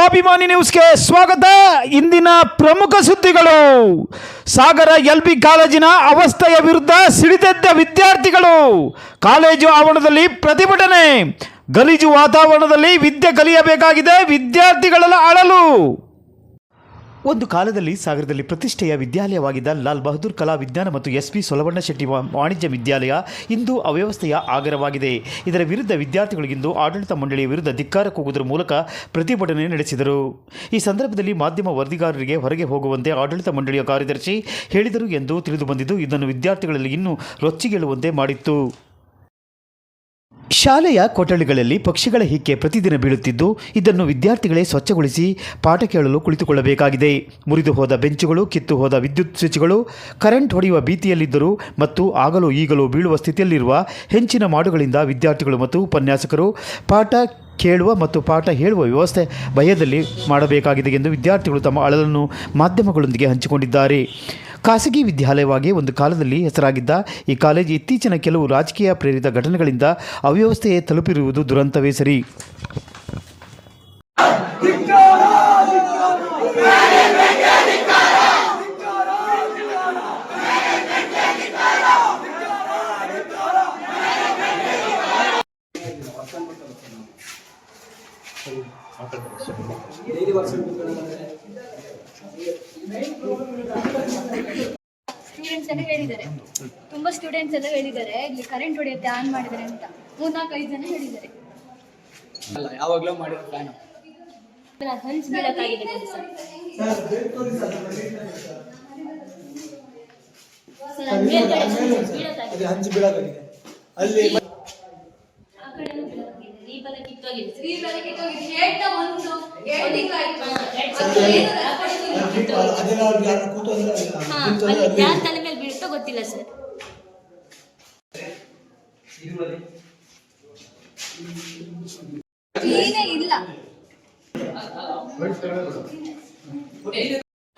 ಸ್ವಾಭಿಮಾನಿ ನ್ಯೂಸ್ಗೆ ಸ್ವಾಗತ. ಇಂದಿನ ಪ್ರಮುಖ ಸುದ್ದಿಗಳು. ಸಾಗರ ಎಲ್ ಬಿ ಕಾಲೇಜಿನ ಅವಸ್ಥೆಯ ವಿರುದ್ಧ ಸಿಡಿದೆದ್ದ ವಿದ್ಯಾರ್ಥಿಗಳು. ಕಾಲೇಜು ಆವರಣದಲ್ಲಿ ಪ್ರತಿಭಟನೆ. ಗಲೀಜು ವಾತಾವರಣದಲ್ಲಿ ವಿದ್ಯೆ ಕಲಿಯಬೇಕಾಗಿದೆ ವಿದ್ಯಾರ್ಥಿಗಳೆಲ್ಲ ಅಳಲು. ಒಂದು ಕಾಲದಲ್ಲಿ ಸಾಗರದಲ್ಲಿ ಪ್ರತಿಷ್ಠೆಯ ವಿದ್ಯಾಲಯವಾಗಿದ್ದ ಲಾಲ್ ಬಹದ್ದೂರ್ ಕಲಾ ವಿಜ್ಞಾನ ಮತ್ತು ಎಸ್ ಪಿ ಸೊಲವಣ್ಣ ಶೆಟ್ಟಿ ವಾಣಿಜ್ಯ ವಿದ್ಯಾಲಯ ಇಂದು ಅವ್ಯವಸ್ಥೆಯ ಆಗರವಾಗಿದೆ. ಇದರ ವಿರುದ್ಧ ವಿದ್ಯಾರ್ಥಿಗಳಿಗಿಂದು ಆಡಳಿತ ಮಂಡಳಿಯ ವಿರುದ್ಧ ಧಿಕ್ಕಾರ ಕೂಗುವುದರ ಮೂಲಕ ಪ್ರತಿಭಟನೆ ನಡೆಸಿದರು. ಈ ಸಂದರ್ಭದಲ್ಲಿ ಮಾಧ್ಯಮ ವರದಿಗಾರರಿಗೆ ಹೊರಗೆ ಹೋಗುವಂತೆ ಆಡಳಿತ ಮಂಡಳಿಯ ಕಾರ್ಯದರ್ಶಿ ಹೇಳಿದರು ಎಂದು ತಿಳಿದುಬಂದಿದ್ದು, ಇದನ್ನು ವಿದ್ಯಾರ್ಥಿಗಳಲ್ಲಿ ಇನ್ನೂ ರೊಚ್ಚಿಗೇಳುವಂತೆ ಮಾಡಿತ್ತು. ಶಾಲೆಯ ಕೊಠಡಿಗಳಲ್ಲಿ ಪಕ್ಷಿಗಳ ಹಿಕ್ಕೆ ಪ್ರತಿದಿನ ಬೀಳುತ್ತಿದ್ದು, ಇದನ್ನು ವಿದ್ಯಾರ್ಥಿಗಳೇ ಸ್ವಚ್ಛಗೊಳಿಸಿ ಪಾಠ ಕೇಳಲು ಕುಳಿತುಕೊಳ್ಳಬೇಕಾಗಿದೆ. ಮುರಿದು ಹೋದ ಬೆಂಚುಗಳು, ಕಿತ್ತು ಹೋದ ವಿದ್ಯುತ್ ಸ್ವಿಚ್ಗಳು, ಕರೆಂಟ್ ಹೊಡೆಯುವ ಭೀತಿಯಲ್ಲಿದ್ದರು ಮತ್ತು ಆಗಲೂ ಈಗಲೂ ಬೀಳುವ ಸ್ಥಿತಿಯಲ್ಲಿರುವ ಹೆಂಚಿನ ಮಾಡುಗಳಿಂದ ವಿದ್ಯಾರ್ಥಿಗಳು ಮತ್ತು ಉಪನ್ಯಾಸಕರು ಪಾಠ ಕೇಳುವ ಮತ್ತು ಪಾಠ ಹೇಳುವ ವ್ಯವಸ್ಥೆ ಭಯದಲ್ಲಿ ಮಾಡಬೇಕಾಗಿದೆ ಎಂದು ವಿದ್ಯಾರ್ಥಿಗಳು ತಮ್ಮ ಅಳಲನ್ನು ಮಾಧ್ಯಮಗಳೊಂದಿಗೆ ಹಂಚಿಕೊಂಡಿದ್ದಾರೆ. ಖಾಸಗಿ ವಿದ್ಯಾಲಯವಾಗಿ ಒಂದು ಕಾಲದಲ್ಲಿ ಹೆಸರಾಗಿದ್ದ ಈ ಕಾಲೇಜು ಇತ್ತೀಚಿನ ಕೆಲವು ರಾಜಕೀಯ ಪ್ರೇರಿತ ಘಟನೆಗಳಿಂದ ಅವ್ಯವಸ್ಥೆಯೇ ತಲುಪಿರುವುದು ದುರಂತವೇ ಸರಿ. ಸ್ಟೂಡೆಂಟ್ಸ್ ಎಲ್ಲ ಹೇಳಿದ್ದಾರೆ. ತುಂಬಾ ಸ್ಟೂಡೆಂಟ್ಸ್ ಎಲ್ಲ ಹೇಳಿದ್ದಾರೆ. ಇಲ್ಲಿ ಕರೆಂಟ್ ಹೊಡೆಯುತ್ತೆ ಆನ್ ಮಾಡಿದ್ರೆ ಅಂತ. ಮೂರ್ನಾಲ್ಕು ಐದು ಜನ ಹೇಳಿದ್ದಾರೆ. ಅಲ್ಲ ಯಾವಾಗಲೂ ಮಾಡಿರೋ ಪ್ಲಾನ್ ಹಂಚ್ ಬೀಳಕ್ಕಾಗಿದೆ ನೋಡಿ ಸರ್. ಹಂಚ್ ಬೀಳೋದಾಗಿದೆ ಅಲ್ಲಿ ಕಿತ್ತೋಗಿದೆ ಕಿತ್ತೋಗಿದೆ. ಹೇಳ್ತಾ ಒಂದು ಎರಡು ತಿಂಗಳಾಯ್ತು. ಯಾರು ತಲೆ ಮೇಲೆ ಬೀಳ್ತೋ ಗೊತ್ತಿಲ್ಲ ಸರ್. ಕ್ಲೀನೇ ಇಲ್ಲ.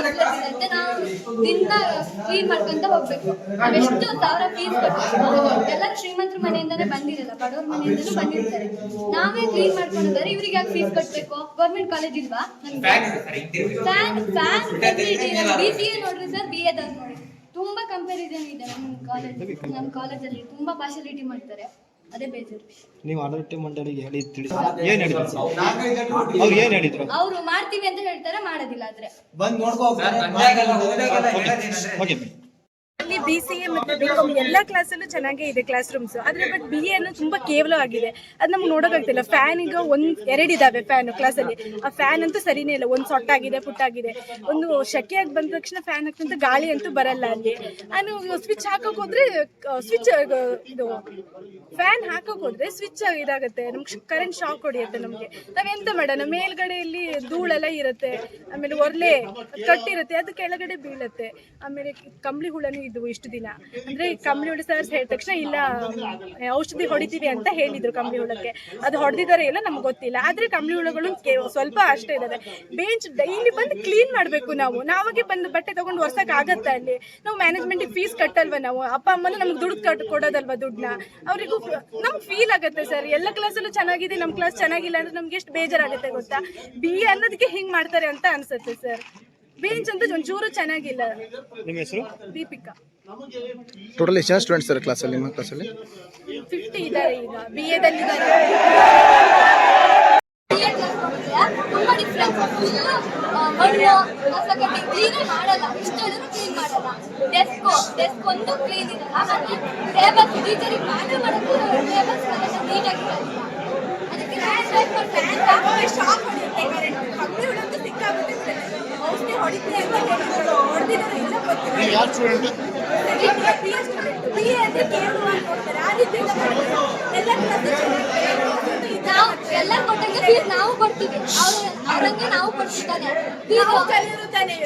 ಮತ್ತೆ ನಾವು ದಿನ ಕ್ಲೀನ್ ಮಾಡ್ಕೊಂತ ಹೋಗ್ಬೇಕು. ನಾವೆಷ್ಟು ಸಾವಿರ ಫೀಸ್ ಕಟ್ಟಬೇಕು ಎಲ್ಲ ಶ್ರೀಮಂತರ ಮನೆಯಿಂದಾನೇ ಬಂದಿರಲ್ಲ ಬಡವ್ರ ಮನೆಯಿಂದನೂ ಬಂದಿರ್ತಾರೆ. ನಾವೇ ಕ್ಲೀನ್ ಮಾಡ್ಕೊಂಡಿದ್ದಾರೆ ಇವ್ರಿಗೆ ಯಾಕೆ ಫೀಸ್ ಕಟ್ಟಬೇಕು ಗೌರ್ಮೆಂಟ್ ಕಾಲೇಜ್ ಇಲ್ವಾ? Fan fan facility B C A ನೋಡ್ರಿ ಸರ್ ಬಿ ಎ ನೋಡಿ. ತುಂಬಾ ಕಂಪ್ಯಾರಿಸನ್ ಇದೆ ನಮ್ಮ ಕಾಲೇಜ್ ನಮ್ಮ ಕಾಲೇಜಲ್ಲಿ ತುಂಬಾ ಪಾರ್ಶಾಲಿಟಿ ಮಾಡ್ತಾರೆ. ಅದೇ ಬೇಜಾರು. ನೀವು ಆಡಳಿತ ಮಂಡಳಿಗೆ ಹೇಳಿ ತಿಳಿಸಿ. ಏನ್ ಹೇಳಿದ್ರು? ಅವ್ರು ಏನ್ ಹೇಳಿದ್ರು? ಅವರು ಮಾಡ್ತೀವಿ ಅಂತ ಹೇಳ್ತಾರೆ ಮಾಡೋದಿಲ್ಲ ಆದ್ರೆ. ಬಂದ್ ನೋಡ್ಕೋ. ಓಕೆ ಬಿ ಸಿ ಎ ಮತ್ತೆ ಬಿ ಕಾಮ್ ಎಲ್ಲ ಕ್ಲಾಸಲ್ಲೂ ಚೆನ್ನಾಗೇ ಇದೆ ಕ್ಲಾಸ್ ರೂಮ್ಸ್ ಆದ್ರೆ ಬಟ್ ಬಿ ಎ ತುಂಬಾ ಆಗಿದೆ ಅದು ನಮ್ಗೆ ನೋಡೋಕ್ಕಾಗ್ತಿಲ್ಲ ಫ್ಯಾನ್ ಈಗ ಒಂದ್ ಫ್ಯಾನ್ ಕ್ಲಾಸಲ್ಲಿ ಆ ಫ್ಯಾನ್ ಅಂತೂ ಸರಿನೇ ಇಲ್ಲ. ಒಂದು ಸೊಟ್ಟಾಗಿದೆ, ಪುಟ್ಟಾಗಿದೆ. ಒಂದು ಶೆಕೆಯಾಗಿ ಬಂದ ತಕ್ಷಣ ಫ್ಯಾನ್ ಹಾಕ್ತಂತ ಗಾಳಿ ಅಂತೂ ಬರಲ್ಲ ಅಲ್ಲಿ. ನಾನು ಸ್ವಿಚ್ ಹಾಕಕ್ ಹೋದ್ರೆ ಸ್ವಿಚ್ ಇದು ಫ್ಯಾನ್ ಹಾಕಕ್ ಹೋದ್ರೆ ಸ್ವಿಚ್ ಇದಾಗುತ್ತೆ. ನಮ್ಗೆ ಕರೆಂಟ್ ಶಾಕ್ ಹೊಡಿಯುತ್ತೆ ನಮ್ಗೆ. ನಾವೆಂತ ಮಾಡೋಣ? ಮೇಲ್ಗಡೆಯಲ್ಲಿ ಧೂಳೆಲ್ಲ ಇರುತ್ತೆ. ಆಮೇಲೆ ಒರ್ಲೆ ಕಟ್ಟಿರುತ್ತೆ. ಅದು ಕೆಳಗಡೆ ಬೀಳುತ್ತೆ. ಆಮೇಲೆ ಕಂಬಳಿ ಹುಳನೂ ಇದ್ವು. ಇಷ್ಟು ದಿನ. ಅಂದ್ರೆ ಕಂಬಳಿ ಹುಳ ಸರ್ ಹೇಳಿದ ತಕ್ಷಣ ಇಲ್ಲ ಔಷಧಿ ಹೊಡಿತೀವಿ ಅಂತ ಹೇಳಿದ್ರು ಕಂಬಳಿ ಹುಳಕ್ಕೆ ಅದು ಹೊಡೆದಿದ್ದಾರೆ ಇಲ್ಲ ನಮ್ಗೆ ಗೊತ್ತಿಲ್ಲ. ಆದ್ರೆ ಕಂಬಳಿ ಹುಳಗಳು ಸ್ವಲ್ಪ ಅಷ್ಟೇ ಇದಾವೆ. ಬೇಂಚ್ ಡೈಲಿ ಬಂದು ಕ್ಲೀನ್ ಮಾಡಬೇಕು ನಾವು. ನಾವಾಗೆ ಬಂದು ಬಟ್ಟೆ ತಗೊಂಡು ಒರ್ಸಕ್ ಆಗತ್ತಾ ಅಲ್ಲಿ? ನಾವು ಮ್ಯಾನೇಜ್ಮೆಂಟ್ ಫೀಸ್ ಕಟ್ಟಲ್ವ ನಾವು? ಅಪ್ಪ, ಅಮ್ಮನ ನಮ್ಗೆ ದುಡ್ಡು ಕಟ್, ಕೊಡೋದಲ್ವಾ ದುಡ್ಡನ್ನ? ಅವರಿಗೂ ನಮ್ಗೆ ಫೀಲ್ ಆಗುತ್ತೆ ಸರ್. ಎಲ್ಲ ಕ್ಲಾಸಲ್ಲೂ ಚೆನ್ನಾಗಿದೆ ನಮ್ಮ ಕ್ಲಾಸ್ ಚೆನ್ನಾಗಿಲ್ಲ ಅಂದ್ರೆ ನಮ್ಗೆ ಎಷ್ಟು ಬೇಜಾರಾಗುತ್ತೆ ಗೊತ್ತಾ? ಬಿ ಎ ಅನ್ನೋದಕ್ಕೆ ಹಿಂಗ್ ಮಾಡ್ತಾರೆ ಅಂತ ಅನ್ಸುತ್ತೆ ಸರ್. ಬೇಂಚ್ ಅಂತ ಒಂಚೂರು ಚೆನ್ನಾಗಿಲ್ಲ. ನಿಮ್ಮ ಹೆಸರು? ದೀಪಿಕಾ. ಟೋಟಲ್ ಎಷ್ಟು ಜನ ಸ್ಟೂಡೆಂಟ್ಸ್ ಇದ್ದಾರೆ ಕ್ಲಾಸಲ್ಲಿ ನಿಮ್ಮ ಕ್ಲಾಸಲ್ಲಿ ಫಿಫ್ಟಿ ಇದ್ದಾರೆ ಈಗ. ಬಿ ಎದಲ್ಲಿದ್ದಾರೆ ತುಂಬಾ ಡಿಫ್ರೆನ್ಸ್ ಮಣ್ಣು ಕ್ಲೀನೇ ಮಾಡಲ್ಲ. ಇಷ್ಟ ಹೇಳಿದ್ರು ಕ್ಲೀನ್ ಮಾಡಲ್ಲ. ಡೆಸ್ಕ್ ಡೆಸ್ಕ್ ಒಂದು ಕ್ಲೀನ್ ಇರಲ್ಲ ಮತ್ತೆ ಟೇಬಲ್ಸ್ ಟೀಚರಿಗೆ ಪಾಠ ಮಾಡೋದು ಟೇಬಲ್ಸ್ ನೀಟಾಗಿ ಅದಕ್ಕೆ ಫ್ಯಾನ್ ಶಾಕ್ ಹೊಡೆಯುತ್ತೆ ಕರೆಂಟ್ ಕಂಬಳಿ ಹುಳಂತೂ ಸಿಕ್ಕಾಗುತ್ತೆ ಬಿಡುತ್ತೆ. ಔಷಧಿ ಹೊಡಿತೀವಿ ಅಂತ ಹೇಳಿದ್ರು. ಹೊಡ್ದಿದ್ದಾರೆ ಇಲ್ಲ ಗೊತ್ತಿಲ್ಲ. ಯಾವ ಸ್ಟೂಡೆಂಟ್ BA student. BA ಅಂದ್ರೆ ಕೇವಲವಾಗಿ ನೋಡ್ತಾರೆ. ಆ ರೀತಿ ಎಲ್ಲ ಕೊಟ್ಟಂಗೆ ಫೀಸ್ ನಾವು ಕೊಡ್ತೀವಿ ಅವ್ರ ಅವ್ರಂಗೆ ನಾವು ಕೊಡ್ತಿದ್ದಾನೆ ನಾವು ಕಲಿಯೋರು ತಾನೇ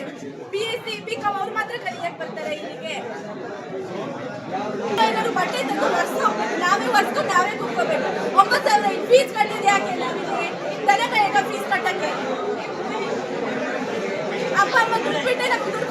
B S C B com ಅವ್ರು ಮಾತ್ರ ಕಲಿಯಕ್ ಬರ್ತಾರೆ ಇಲ್ಲಿಗೆ. ಏನಾದ್ರು ಬಟ್ಟೆ ತಂದು ನಾವೇ ವರ್ಷ ನಾವೇ ಕುತ್ಕೋಬೇಕು. ಒಂಬತ್ತು ಸಾವಿರ ಫೀಸ್ ಕಟ್ಟಿದ್ರೆ ಯಾಕೆ ನಾವಿಲ್ಲಿ ದನ ಫೀಸ್ ಕಟ್ಟಕ್ಕೆ. ಅಪ್ಪ ಅಮ್ಮ ದುಡ್ಡು ಬಿಟ್ಟೆ ನಮ್ಗೆ